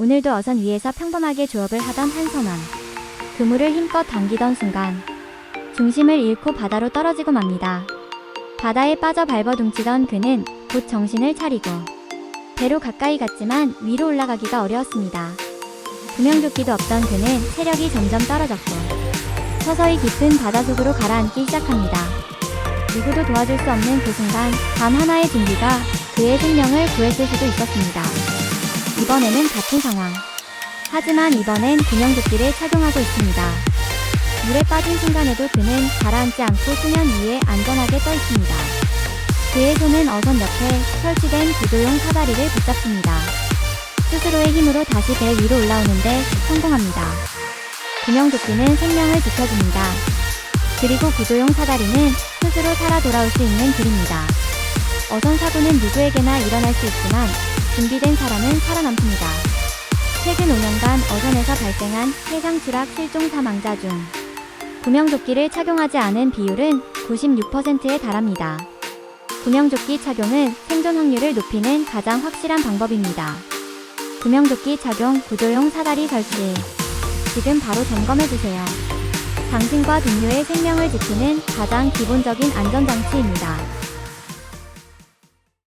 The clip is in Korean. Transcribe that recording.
오늘도 어선 위에서 평범하게 조업을 하던 한선원. 그물을 힘껏 당기던 순간 중심을 잃고 바다로 떨어지고 맙니다. 바다에 빠져 발버둥치던 그는 곧 정신을 차리고 배로 가까이 갔지만 위로 올라가기가 어려웠습니다. 구명조끼도 없던 그는 체력이 점점 떨어졌고 서서히 깊은 바닷속으로 가라앉기 시작합니다. 누구도 도와줄 수 없는 그 순간 단 하나의 준비가 그의 생명을 구했을 수도 있었습니다. 이번에는 같은 상황. 하지만 이번엔 구명조끼를 착용하고 있습니다. 물에 빠진 순간에도 그는 가라앉지 않고 수면 위에 안전하게 떠 있습니다. 그의 손은 어선 옆에 설치된 구조용 사다리를 붙잡습니다. 스스로의 힘으로 다시 배 위로 올라오는데 성공합니다. 구명조끼는 생명을 지켜줍니다. 그리고 구조용 사다리는 스스로 살아 돌아올 수 있는 길입니다. 어선 사고는 누구에게나 일어날 수 있지만 준비된 사람은 살아남습니다. 최근 5년간 어선에서 발생한 해상 추락 실종 사망자 중 구명조끼를 착용하지 않은 비율은 96%에 달합니다. 구명조끼 착용은 생존 확률을 높이는 가장 확실한 방법입니다. 구명조끼 착용 구조용 사다리 설치. 지금 바로 점검해주세요. 당신과 동료의 생명을 지키는 가장 기본적인 안전장치입니다.